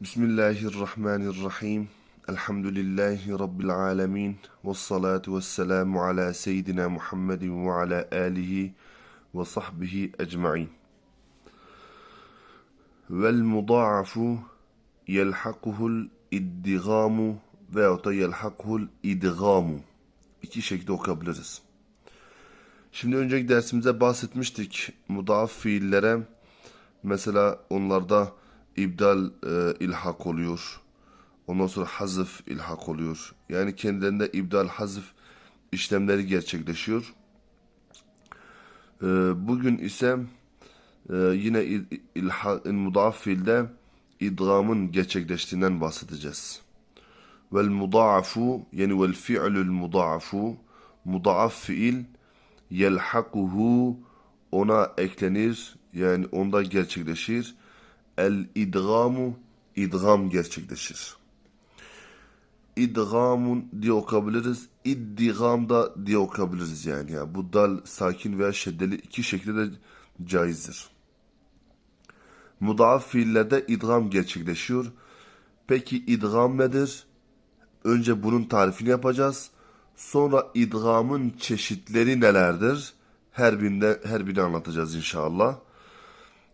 Bismillahirrahmanirrahim. Elhamdülillahi Rabbil alemin. Ve salatu ve selamu ala seyyidina Muhammedin ve ala alihi ve sahbihi ecma'in. Vel mudaafu yelhakuhul iddigamu veyahut da yelhakuhul idgamu. İki şekilde okuyabiliriz. Şimdi önceki dersimizde bahsetmiştik mudaaf fiillere mesela onlarda ibdal e, ilhak oluyor. Ondan sonra hazıf ilhak oluyor. Yani kendilerinde ibdal hazıf işlemleri gerçekleşiyor. E, bugün ise e, yine il, ilha, fiilde idgamın gerçekleştiğinden bahsedeceğiz. Vel mudaafu yani vel fi'lül mudaafu mudaaf fiil yelhakuhu ona eklenir yani onda gerçekleşir. El idgamu idgam gerçekleşir. İdgamun diye okuyabiliriz. İddigam da diye okuyabiliriz yani. ya. Bu dal sakin veya şeddeli iki şekilde de caizdir. Mudaaf fiillerde idgam gerçekleşiyor. Peki idgam nedir? Önce bunun tarifini yapacağız. Sonra idgamın çeşitleri nelerdir? Her birinde her birini anlatacağız inşallah.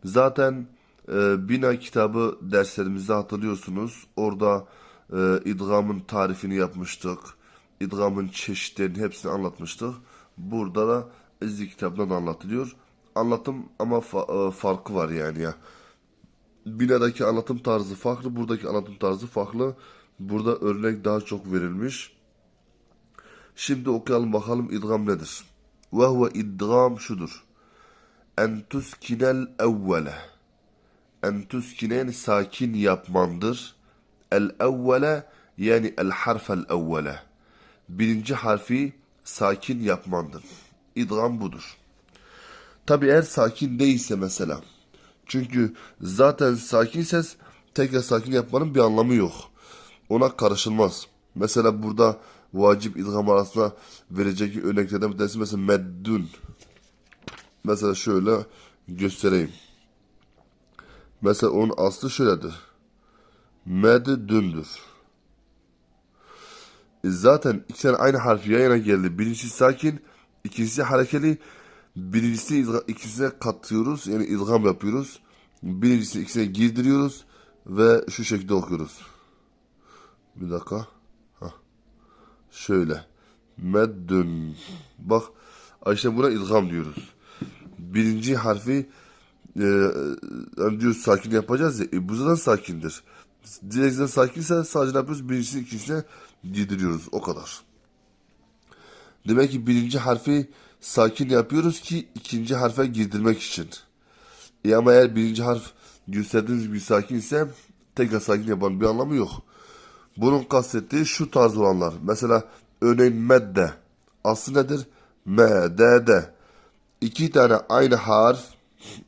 Zaten e, Bina kitabı derslerimizde hatırlıyorsunuz. Orada e, idgamın tarifini yapmıştık. İdgamın çeşitlerini hepsini anlatmıştık. Burada da İzzi kitabından da anlatılıyor. Anlatım ama fa- e, farkı var yani ya. Bina'daki anlatım tarzı farklı, buradaki anlatım tarzı farklı. Burada örnek daha çok verilmiş. Şimdi okuyalım bakalım idgam nedir? Ve huve idgam şudur. En tuskinel evvele. En tuskinen sakin yapmandır. El evvele yani el harfel evvele. Birinci harfi sakin yapmandır. İdgam budur. Tabi eğer sakin değilse mesela. Çünkü zaten sakin ses tekrar sakin yapmanın bir anlamı yok. Ona karışılmaz. Mesela burada vacip idgam arasında verecek örneklerden bir tanesi mesela meddun. Mesela şöyle göstereyim. Mesela onun aslı şöyledir. Meddündür. E zaten iki tane aynı harf yan yana geldi. Birincisi sakin, ikincisi harekeli. Birincisini idga- ikisine katıyoruz. Yani idgam yapıyoruz. Birincisini ikisine girdiriyoruz. Ve şu şekilde okuyoruz. Bir dakika. Hah. Şöyle. Meddün. Bak işte buna idgam diyoruz. Birinci harfi e, yani diyoruz sakin yapacağız ya. E, bu sakindir. Direksiyon sakinse sadece ne yapıyoruz? Birincisini ikincisine girdiriyoruz. O kadar. Demek ki birinci harfi sakin yapıyoruz ki ikinci harfe girdirmek için. E ama eğer birinci harf gösterdiğiniz gibi sakin ise tekrar sakin yapan bir anlamı yok. Bunun kastettiği şu tarz olanlar. Mesela örneğin medde. Aslı nedir? Medede. İki tane aynı harf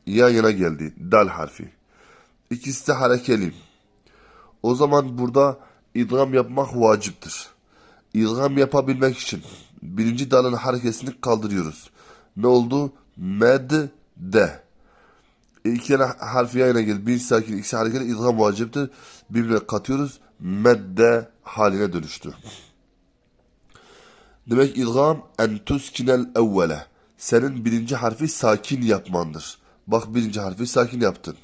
yan yana geldi. Dal harfi. İkisi de harekeli. O zaman burada idgam yapmak vaciptir. İdgam yapabilmek için birinci dalın hareketini kaldırıyoruz. Ne oldu? Med de. İki tane harfi yan yana geldi. Birinci sakin, ikisi hareketli idgam vaciptir. Birbirine katıyoruz. Medde haline dönüştü. Demek idgam en tuskinel evvele. Senin birinci harfi sakin yapmandır. Bak birinci harfi sakin yaptın.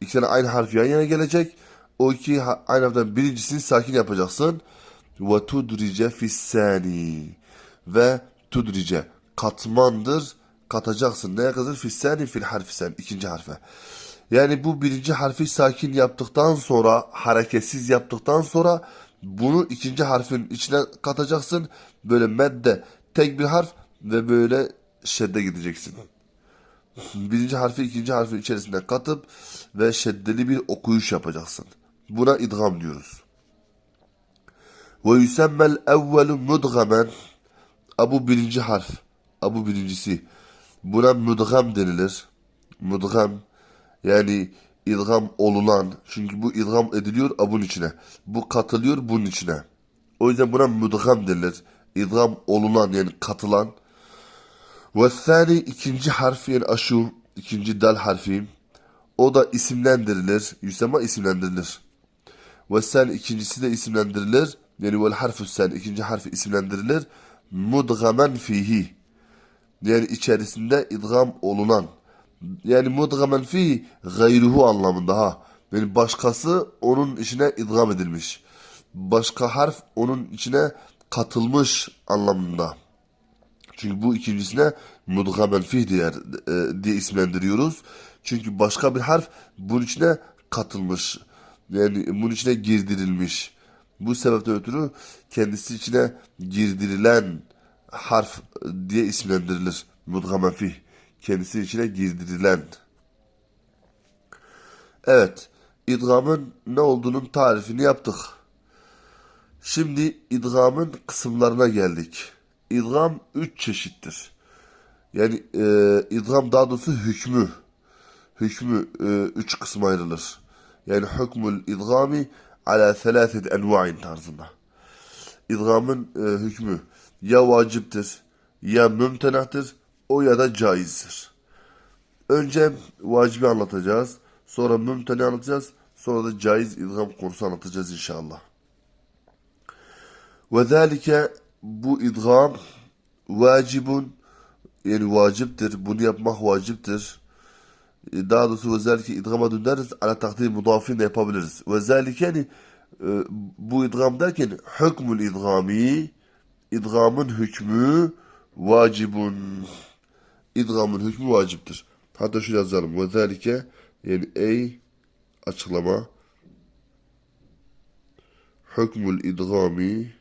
İki tane aynı harf yan yana gelecek. O iki aynı harften birincisini sakin yapacaksın. Ve tudrice fissani. Ve tudrice katmandır. Katacaksın. Neye kadar? Fissani fil harfi sen. ikinci harfe. Yani bu birinci harfi sakin yaptıktan sonra, hareketsiz yaptıktan sonra bunu ikinci harfin içine katacaksın. Böyle medde tek bir harf ve böyle şedde gideceksin. Birinci harfi ikinci harfin içerisine katıp ve şeddeli bir okuyuş yapacaksın. Buna idgam diyoruz. Ve yüsemmel evvelu mudgamen. Bu birinci harf. Bu birincisi. Buna mudgam denilir. Mudgam yani idgam olunan. Çünkü bu idgam ediliyor abun içine. Bu katılıyor bunun içine. O yüzden buna mudgam denilir. İdgam olunan yani katılan. Ve thani ikinci harf yani aşu ikinci dal harfi. O da isimlendirilir. Yüsema isimlendirilir. Ve sen ikincisi de isimlendirilir. Yani vel harfü sen ikinci harfi isimlendirilir. Mudgamen fihi. Yani içerisinde idgam olunan. Yani mudgamen fihi gayruhu anlamında ha. Yani başkası onun içine idgam edilmiş. Başka harf onun içine katılmış anlamında. Çünkü bu ikincisine mudgamen fih diye, e, diye isimlendiriyoruz. Çünkü başka bir harf bunun içine katılmış. Yani bunun içine girdirilmiş. Bu sebepten ötürü kendisi içine girdirilen harf diye isimlendirilir. Mudgamen fih. Kendisi içine girdirilen. Evet. İdgamın ne olduğunun tarifini yaptık. Şimdi idgamın kısımlarına geldik. İdgam üç çeşittir. Yani e, idgam daha doğrusu hükmü. Hükmü e, üç kısma ayrılır. Yani hükmül idgami ala thelâthet enva'in tarzında. İdgamın e, hükmü ya vaciptir, ya mümtenahtır, o ya da caizdir. Önce vacibi anlatacağız. Sonra mümteni anlatacağız. Sonra da caiz idgam konusu anlatacağız inşallah. Ve zâlike bu idgam vacibun yani vaciptir. Bunu yapmak vaciptir. E, Daha doğrusu zâlike idgama döneriz. Ala takdir mudafin de yapabiliriz. Zâlike yani e, bu idgam derken hükmül idgami idgamın hükmü vacibun idgamın hükmü vaciptir. Hatta şöyle yazalım. Zâlike yani ey açıklama hükmül idgami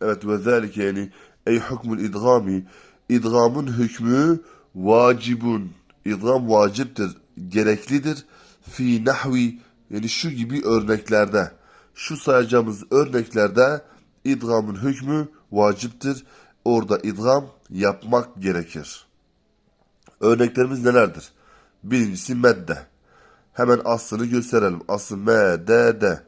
Evet ve zâlike yani ey hükmül idgami idgamın hükmü vacibun idgam vaciptir gereklidir. Fi nahvi yani şu gibi örneklerde şu sayacağımız örneklerde idgamın hükmü vaciptir orada idgam yapmak gerekir. Örneklerimiz nelerdir? Birincisi medde. Hemen aslını gösterelim. Aslı medde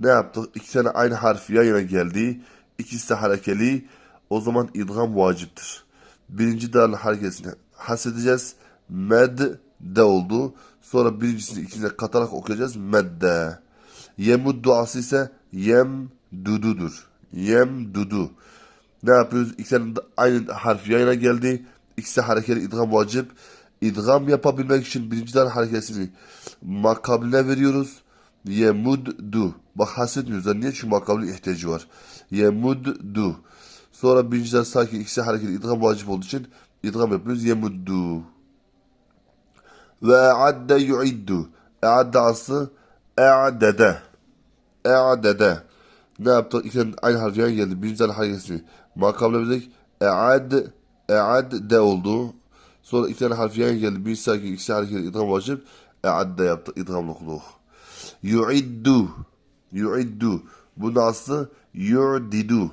ne yaptık? İki tane aynı harf yan yana geldi İkisi de harekeli. O zaman idgam vaciptir. Birinci dal hareketini hasedeceğiz. Med de oldu. Sonra birincisini ikincisine katarak okuyacağız. Medde. Yemud duası ise yem dududur. Yem dudu. Ne yapıyoruz? İki tane aynı harf yayına geldi. İkisi harekeli idgam vacip. İdgam yapabilmek için birinci dal hareketini makabline veriyoruz. Yemuddu. Bak hasretmiyoruz. Niye? Çünkü makabule ihtiyacı var. Yemuddu. Sonra birinciler sakin ikisi hareketi idgam vacip olduğu için idgam yapıyoruz. Yemuddu. Ve adde yuiddu. E'adde aslı e'adede. E'adede. Ne yaptık? İki aynı harf yan geldi. Birinciler hareketini makabule verdik. E'ad e'ad de oldu. Sonra iki tane harf yan geldi. Bir sakin ikisi hareketi idgam vacip. E'adde yaptık. İdgam okuduk. Yu'iddu. Yu'iddu. Bunun aslı yu'didu.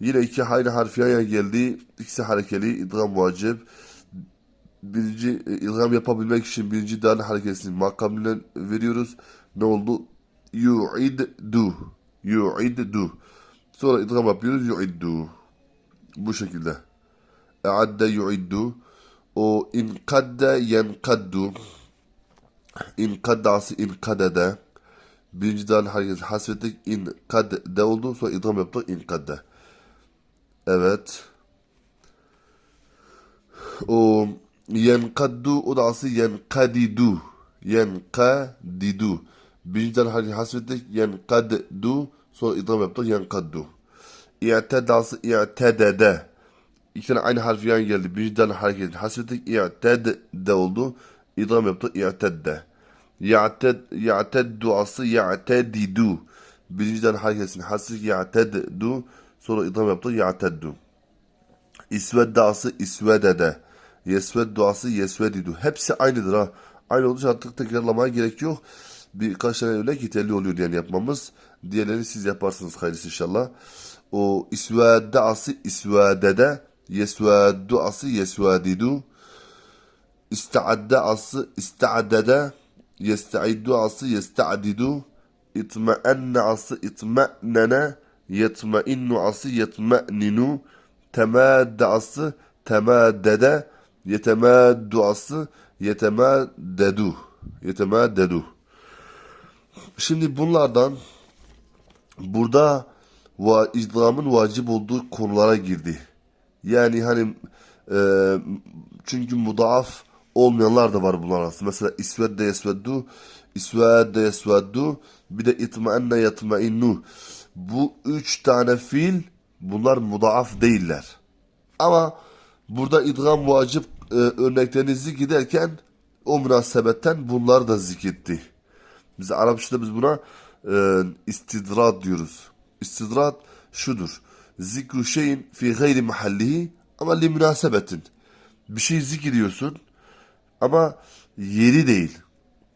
Yine iki aynı harfi yana geldi. İkisi harekeli. idgam vacip. Birinci e, idgam yapabilmek için birinci dal hareketini makamına veriyoruz. Ne oldu? Yu'iddu. Yu'iddu. Sonra idgam yapıyoruz. Yu'iddu. Bu şekilde. E'adde yu'iddu. O inkadde yenkaddu. İnkadası inkadede. Birinci dal hareketi hasfettik. İnkadde oldu. Sonra idgam yaptık. İnkadde. Evet. O yenkaddu o da aslı yenkadidu. Yenkadidu. Birinci dal hareketi hasfettik. Yenkaddu. Sonra idgam yaptık. Yenkaddu. İ'tedde aslı i'tedede. İki tane aynı harf yan geldi. Birinci dal hareketi hasfettik. İ'tedde oldu. İdgam yaptık. İ'tedde. Ya'ted, ya'ted duası ya'tedidu. Birinciden hareketini hasrik ya'teddu. Sonra idam yaptık ya'teddu. İsved duası isvedede. Yesved duası yesvedidu. Hepsi aynıdır ha. Aynı olduğu için artık tekrarlamaya gerek yok. Birkaç tane örnek yeterli oluyor yani yapmamız. Diğerlerini siz yaparsınız hayırlısı inşallah. O isved duası isvedede. Yesved duası yesvedidu. İsta'adde aslı ista'dede. Yesta'iddu aslı yesta'didu. İtma'enne aslı itma'nene. Yetma'innu aslı yetma'ninu. Temadde aslı temaddede. Yetemeddu aslı yetemeddedu. Yetemeddedu. Şimdi bunlardan burada va idgamın vacip olduğu konulara girdi. Yani hani e, çünkü mudaaf olmayanlar da var bunlar arasında. Mesela isvedde yesveddu, isvedde yesveddu, bir de itmaenne yatmainnu. Bu üç tane fiil bunlar mudaaf değiller. Ama burada idgam vacip e, örneklerini zikrederken o münasebetten bunlar da zikretti. Biz Arapçada biz buna e, istidrat diyoruz. İstidrat şudur. Zikru şeyin fi gayri mahallihi ama li münasebetin. Bir şey zikrediyorsun ama yeri değil.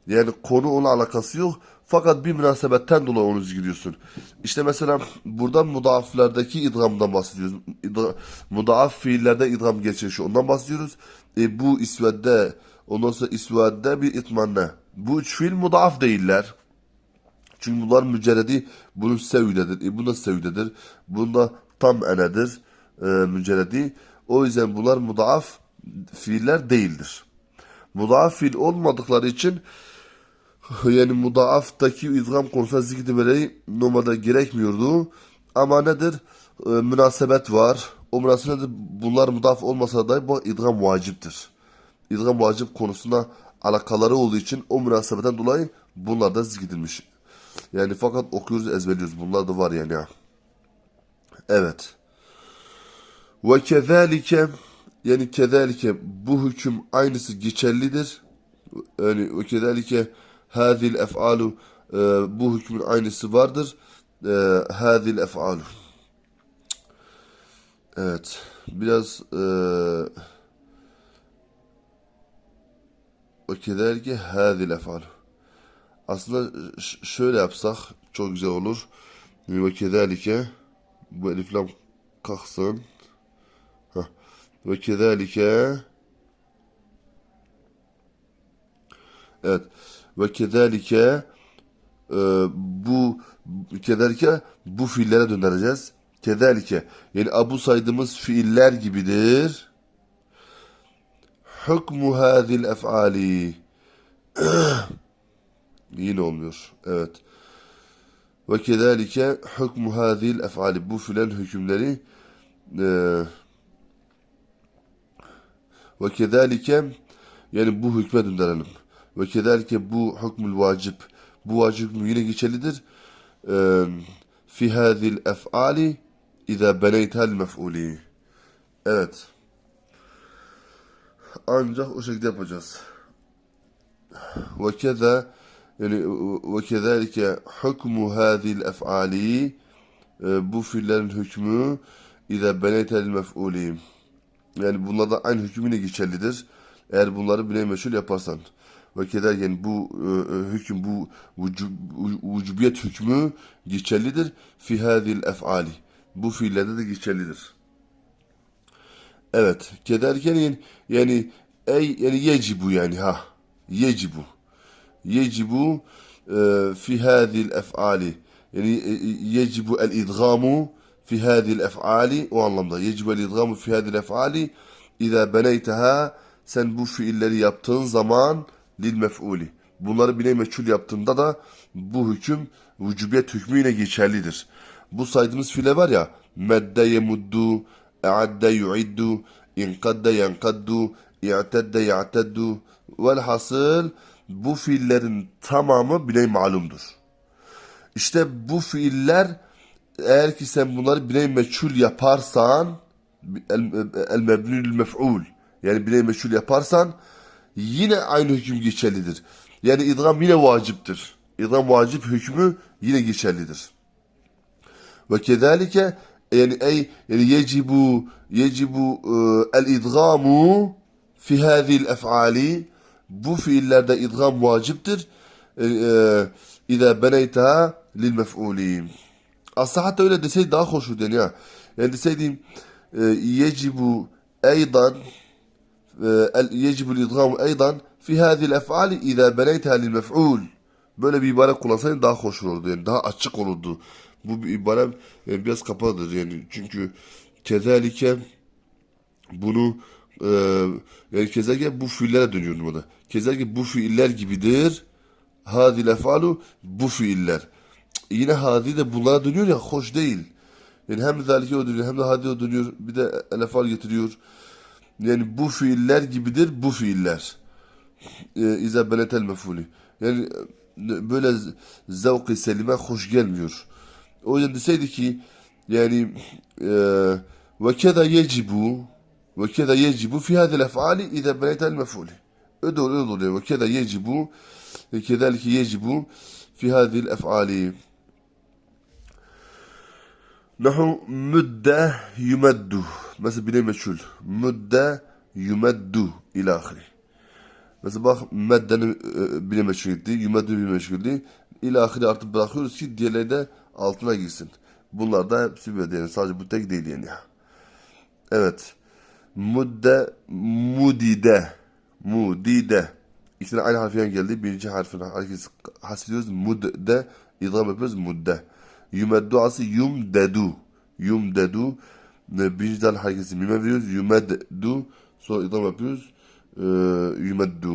Yani konu ona alakası yok. Fakat bir münasebetten dolayı onu zikrediyorsun. İşte mesela buradan mudaaflardaki idgamdan bahsediyoruz. İdra, mudaaf fiillerde idgam geçişi ondan bahsediyoruz. E, bu isvedde ondan sonra isvedde bir itmanne. Bu üç fiil mudaaf değiller. Çünkü bunlar mücerredi bunun sevüdedir. E, bu da sevüdedir. Bunda tam enedir. E, mücerredi. O yüzden bunlar mudaaf fiiller değildir. Mudaaf fiil olmadıkları için yani mudaaftaki idgam konusunda zikretmeleri normalde gerekmiyordu. Ama nedir? E, münasebet var. O münasebet nedir? Bunlar mudaaf olmasa da bu idgam vaciptir. İdgam vacip konusuna alakaları olduğu için o münasebetten dolayı bunlar da zikredilmiş. Yani fakat okuyoruz ezberliyoruz. Bunlar da var yani. Evet. Ve kezalike yani kezalike bu hüküm aynısı geçerlidir. Yani ve kezalike hadil ef'alu e, bu hükmün aynısı vardır. E, hadil ef'alu. Evet. Biraz e, ve kezalike hadil ef'alu. Aslında şöyle yapsak çok güzel olur. Ve kezalike bu elif lam kalksın. Ve kezalike Evet. Ve kezalike e, bu kezalike bu fiillere döndüreceğiz. Kezalike yani bu saydığımız fiiller gibidir. Hükmü hadil ef'ali Yine olmuyor. Evet. Ve kezalike hükmü hadil ef'ali bu filan hükümleri e, ve kezalike yani bu hükme döndürelim. Ve kezalike bu hükmül vacip bu vacip hükmü yine geçerlidir. E, fi hadil ef'ali İza beneytel mef'uli. Evet. Ancak o şekilde yapacağız. Ve keza yani ve kezalike hukmu hadil ef'ali e, bu fiillerin hükmü İza beneytel mef'uli. Yani bunlarda aynı hüküm geçerlidir. Eğer bunları bile meşhur yaparsan. Ve keder yani bu e, e, hüküm bu vücub, vücubiyet hükmü geçerlidir. Fi hadil ef'ali. Bu fiillerde de geçerlidir. Evet. Kederken yani, yani ey yani yecibu yani ha. Yecibu. Yecibu e, fi hadil ef'ali. Yani e, yecibu el idgamu fi hadil ef'ali o el idgamu fi hadil ef'ali İza beneyteha sen bu fiilleri yaptığın zaman lil mef'uli. Bunları bile meçhul yaptığında da bu hüküm vücubiyet hükmü yine geçerlidir. Bu saydığımız fiile var ya medde yemuddu, e'adde yu'iddu, inkadde yenkaddu, i'tedde ya'teddu. Velhasıl bu fiillerin tamamı bile malumdur. İşte bu fiiller eğer ki sen bunları bile meçhul yaparsan el, el mebnül mef'ul yani bile meçhul yaparsan yine aynı hüküm geçerlidir. Yani idgam yine vaciptir. İdgam vacip hükmü yine geçerlidir. Ve kezalike yani ey yani yecibu yecibu e, el idgamu fi hadhihi ef'ali bu fiillerde idgam vaciptir. E, e, İza beneyteha lil mef'uli. Aslında hatta öyle deseydi daha hoş olur ya. Yani deseydim e, yecibu eydan e, yecibu idgamu eydan fi hazil ef'ali izâ beneyteha lil mef'ul. Böyle bir ibare kullansaydın daha hoş olurdu. Yani daha açık olurdu. Bu bir ibare yani biraz kapalıdır yani. Çünkü kezalike bunu e, yani kezalike bu fiillere dönüyor numara. Kezalike bu fiiller gibidir. Hadil efalu bu fiiller. Yine hadi de bunlara dönüyor ya hoş değil. Yani hem zalike o dönüyor hem de hadi o dönüyor. Bir de elefal getiriyor. Yani bu fiiller gibidir bu fiiller. E, İza benetel mefuli. Yani böyle zevk-i selime hoş gelmiyor. O yüzden deseydi ki yani e, ve keda yecibu ve keda yecibu fi hadil efali iza. Öyle oluyor öyle oluyor. Ve keda yecibu ve kedalike yecibu fi hadil efali. Nahu müdde yumeddu. Mesela bir meçhul. Müdde yumeddu ila. Mesela bak meddenin e, bile meşgul etti. Yumeddu bile meşgul etti. İla ahiri artık bırakıyoruz ki diğerleri de altına girsin. Bunlar da hepsi böyle yani sadece bu tek değil yani. Evet. Mudde, mudide, mudide. İkisine aynı harfiyen geldi. Birinci harfine hareket hasbediyoruz. Mudde, idgam yapıyoruz. Mudde. Yumeddu ası yumdedu. Yumdedu. Birinci hareketi mime veriyoruz. Yumeddu. Sonra idgam yapıyoruz. Ee, yumeddu.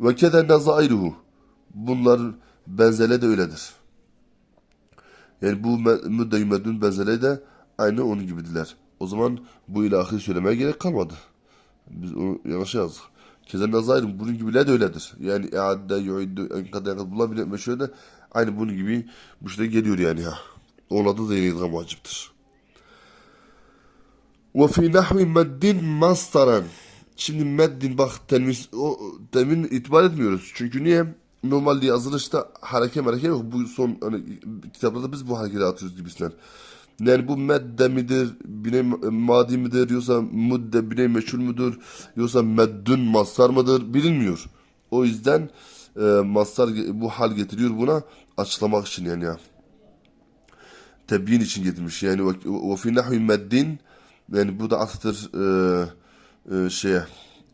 Ve keder nazairuhu. Bunlar benzerleri de öyledir. Yani bu müdde yümeddün benzerleri de aynı onun gibidiler. O zaman bu ilahi söylemeye gerek kalmadı. Biz onu yanlış yazdık. Kezen nazairim bunun gibiler de öyledir. Yani iade, yuiddu, enkada, enkada bunlar bile meşhur da aynı bunun gibi bu işte geliyor yani ha. Onun adı da idgam vaciptir. Ve fi nahvi meddin mastaran. Şimdi meddin bak tenvis, o, temin itibar etmiyoruz. Çünkü niye? Normalde yazılışta hareket hareket yok. Bu son hani, kitaplarda biz bu hareketi atıyoruz gibisinden. Yani bu medde midir, bine madi midir, yoksa mudde bine meşhur mudur, yoksa meddün mastar mıdır bilinmiyor. O yüzden e, mastar bu hal getiriyor buna açıklamak için yani ya. Tebyin için getirmiş. Yani ve, fi nahvi meddin yani bu da atıftır e, e, şeye.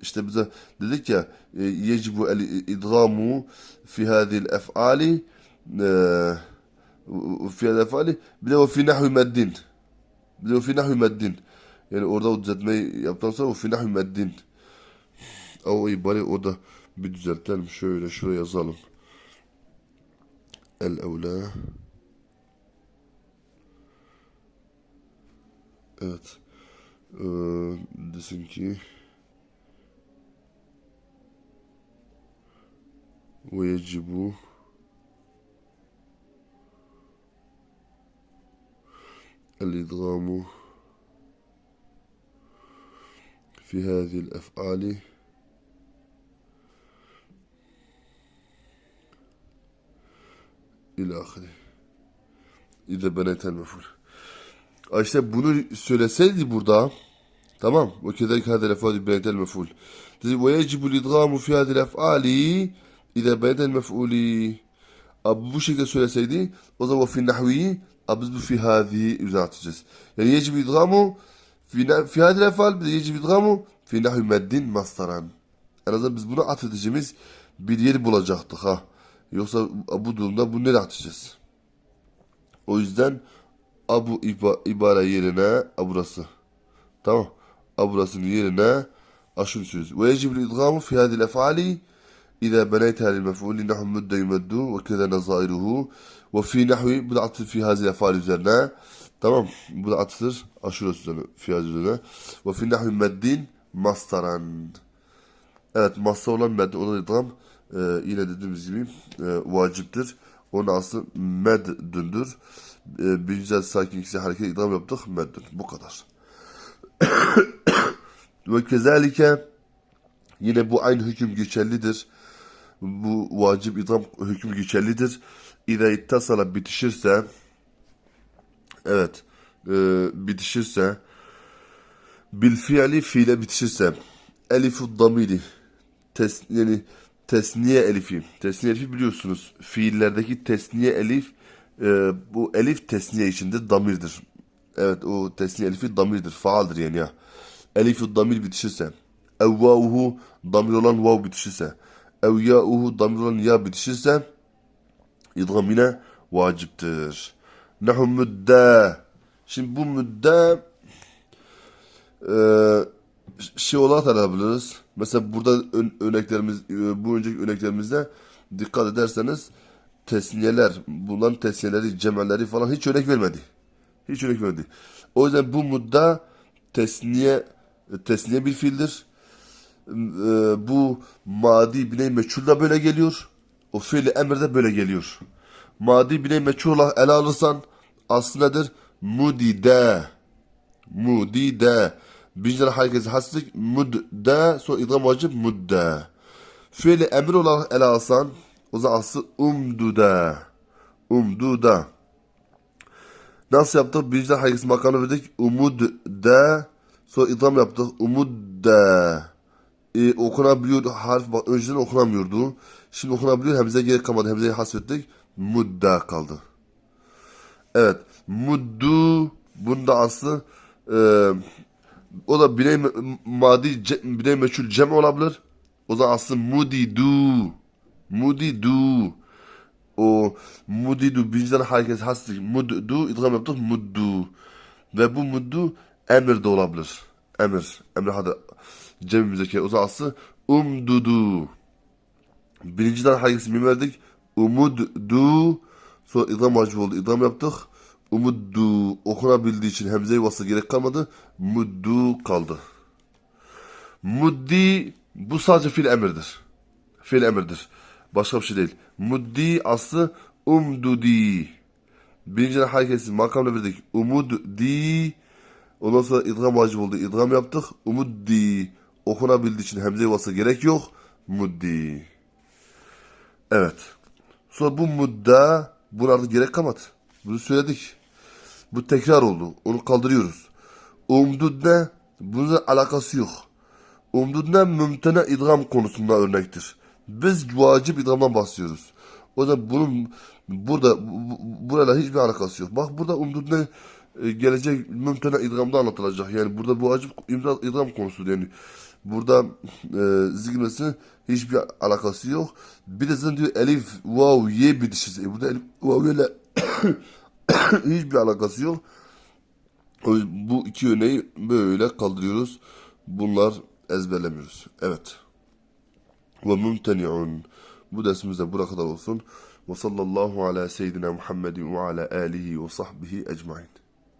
İşte bize dedik ya e, yecibu el idgamu fi hadhihi efali fi hadhihi efali bir de ve fi nahvi meddin. Bir de ve fi nahvi meddin. Yani orada o düzeltmeyi yaptıktan sonra fi nahvi meddin. O ibare orada bir düzeltelim şöyle şuraya yazalım el evla Evet. Ee, desin ki yecibu الإدغام في هذه الأفعال İlahi. İde benetel meful. İşte bunu söyleseydi burada tamam. Ve kezalik hadel efali benetel meful. Dedi ve yecibu lidgamu fi hadel efali ide benetel mefuli. Abi bu şekilde söyleseydi o zaman fi nahvi biz bu fi hadi üzerine atacağız. Yani yecibu idgamu fi, fi hadel efal bir de yecibu idgamu fi nahvi meddin mastaran. En azından biz bunu atedeceğimiz bir yer bulacaktık ha. Yoksa bu durumda bunu nereye atacağız? O yüzden abu iba, ibare yerine aburası. Tamam. Aburasının yerine aşırı söz. Ve yecib idgamu fi hadil efali İza beneyteha lil mef'uli nahum müdde yumeddu ve keza nazairuhu ve fi nahvi bu da atıl fi hazil efali üzerine. Tamam. Bu da atılır aşure üzerine. Fi hazil üzerine. Ve fi nahvi meddin mastaran. Evet. Mastar olan meddi. Ona idgam e, yine dediğimiz gibi e, vaciptir. Onun aslı meddündür. E, birinci sakin ikisi hareket idgam yaptık meddün. Bu kadar. Ve kezalike yine bu aynı hüküm geçerlidir. Bu vacip idam hükmü geçerlidir. İza ittasala bitişirse evet e, bitişirse bil fiili fiile bitişirse elifu damiri tes, yani tesniye elifi tesniye elifi biliyorsunuz fiillerdeki tesniye elif e, bu elif tesniye içinde damirdir. Evet o tesniye elifi damirdir faaldir yani ya. Elifu damir bitişirse evvavuhu damir olan vav bitişirse ev ya'uhu damir olan ya bitişirse idgam yine vaciptir. Nahu müdde. Şimdi bu müdde e, şey olarak alabiliriz. Mesela burada örneklerimiz e, bu önceki örneklerimizde dikkat ederseniz tesniyeler, bunların tesniyeleri, cemelleri falan hiç örnek vermedi. Hiç örnek vermedi. O yüzden bu mudda tesniye tesniye bir fiildir. E, bu madi bine meçhul da böyle geliyor. O fiili emir böyle geliyor. Madi bine meçhul olarak ele alırsan aslı nedir? Mudide. Mudide. Birinci tane herkesi hasretlik mudde sonra idgam vacip mudde. Fiili emir olarak ele alsan o zaman aslı umdude. Umdude. Nasıl yaptık? Birinci tane herkesi makamını verdik. Umudde. Sonra idgam yaptık. Umudde. E, okunabiliyor harf bak önceden okunamıyordu. Şimdi okunabiliyor. Hemze gerek kalmadı. Hemzeyi hasrettik. Mudde kaldı. Evet. Muddu bunda aslı e, o da birey madi ce, birey meçhul cem olabilir. O zaman aslı mudidu. Mudidu. O mudidu birinciden hareket hastik. Muddu idgam yaptık muddu. Ve bu muddu emir de olabilir. Emir. Emir hadi cemimizdeki o zaman aslı umdudu. Birinciden hangisi mim verdik? Umuddu. Sonra idam vacip oldu. İdam yaptık. Umuddu. Okunabildiği için hemze-i vasıl gerek kalmadı. Muddu kaldı. Muddi bu sadece fiil emirdir. Fiil emirdir. Başka bir şey değil. Muddi aslı umdudi. Birinciden hareketi makamla verdik. Umuddi. Ondan sonra idgam vacip oldu. İdgam yaptık. Umuddi. Okunabildiği için hemze-i vasıl gerek yok. Muddi. Evet. Sonra bu mudda buna artık gerek kalmadı. Bunu söyledik. Bu tekrar oldu. Onu kaldırıyoruz. Umdud ne? Bununla alakası yok. Umdud ne? Mümtene idgam konusunda örnektir. Biz vacip idgamdan bahsediyoruz. O yüzden bunun burada bu- bu- burayla hiçbir alakası yok. Bak burada umdud ne? e, gelecek mümtene idgamda anlatılacak. Yani burada bu vacip imza, idgam konusu yani. Burada e, zikirmesi hiçbir alakası yok. Bir de zaten diyor elif, vav, ye bitişi. E, burada elif, vav ile hiçbir alakası yok. Bu iki örneği böyle kaldırıyoruz. Bunlar ezberlemiyoruz. Evet. Ve mumteni'un. Bu dersimizde buraya kadar olsun. Ve sallallahu ala seyyidina Muhammedin ve ala alihi ve sahbihi ecmain.